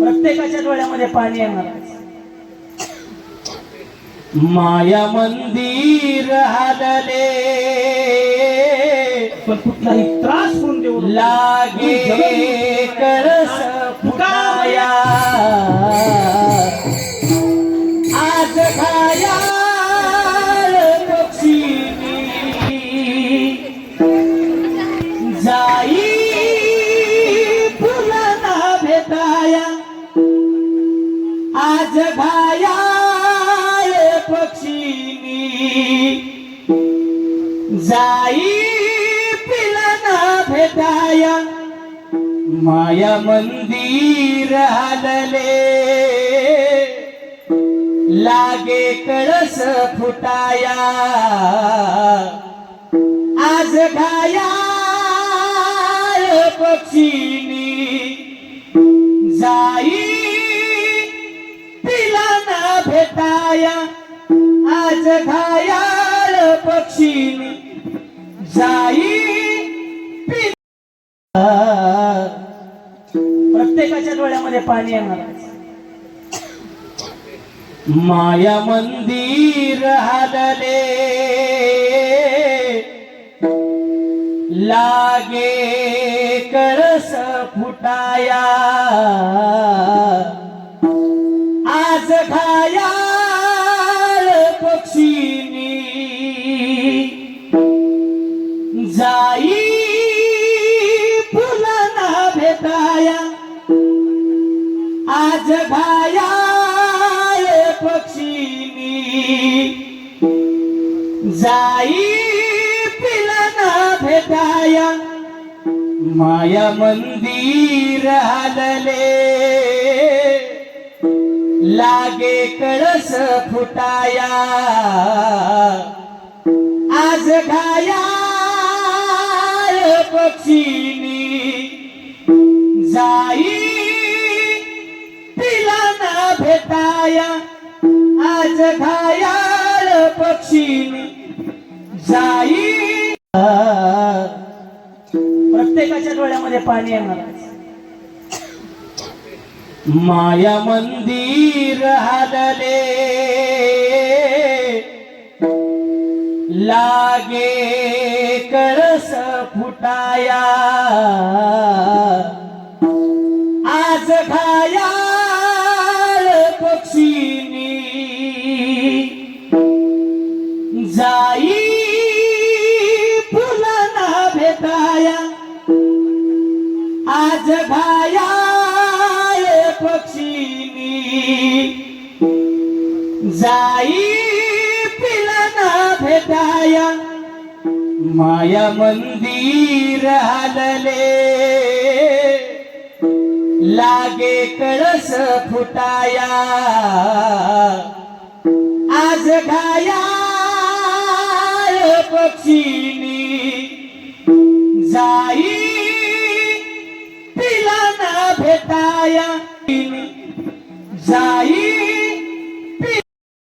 प्रत्येकाच्या डोळ्यामध्ये पाणी येणार. माया मंदिर हलले. पण कुठलाही त्रास होऊन देऊ. लागे कळस फुटाया. आज खाया पक्षी जाई आज भाया पक्षीनी. जाई पिलाना भेटाया माया मंदिर हालले. लागे कळस फुटाया. आज घाया पक्षीनी. जाई भेटाया आज घायाळ पक्षी जाई प्रत्येकाच्या डोळ्यामध्ये पाणी येणार. माया मंदिर हलले लागे कळस फुटाया. आज घाया पक्षीनी जाई फुलांना भेटाया. आज घाया पक्षीनी जाई पिलाना भेटाया. माया मंदिर हलले. लागे कळस फुटाया. आज घाया पक्षीनी जाई पिलाना भेटाया. आज घाया पक्षीनी जाई. प्रत्येकाच्या डोळ्यामध्ये पाणी येणार माया मंदिर हलले लागे कळस फुटाया. आज घाया पक्षीनी. जाई फुलांना भेटाया. आज खाया पक्षीनी जाई पिलाना भेटाया माया मंदिर हलले. लागे कळस फुटाया आज घाया पक्षीनी जाई पिलाना भेटाया Jair.